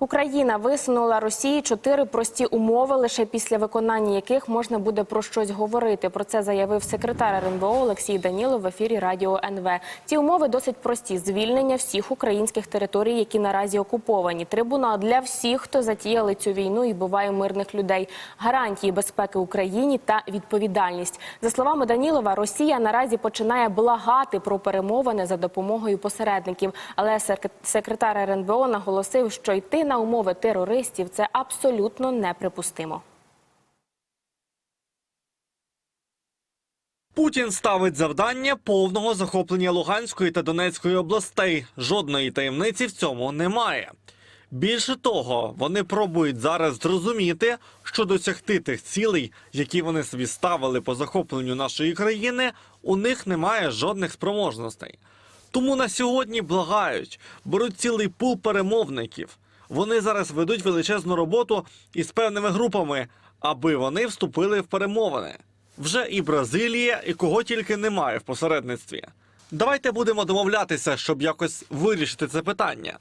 Україна висунула Росії чотири прості умови, лише після виконання яких можна буде про щось говорити. Про це заявив секретар РНБО Олексій Данілов в ефірі Радіо НВ. Ці умови досить прості: звільнення всіх українських територій, які наразі окуповані. Трибунал для всіх, хто затіяли цю війну і вбиває мирних людей. Гарантії безпеки Україні та відповідальність. За словами Данілова, Росія наразі починає благати про перемовини за допомогою посередників. Але сек- секретар РНБО наголосив, що йти на умови терористів це абсолютно неприпустимо. Путін ставить завдання повного захоплення Луганської та Донецької областей. Жодної таємниці в цьому немає. Більше того, вони пробують зараз зрозуміти, що досягти тих цілей, які вони собі ставили по захопленню нашої країни, у них немає жодних спроможностей. Тому на сьогодні благають, беруть цілий пул перемовників. Вони зараз ведуть величезну роботу із певними групами, аби вони вступили в перемовини. Вже і Бразилія, і кого тільки немає в посередництві. Давайте будемо домовлятися, щоб якось вирішити це питання.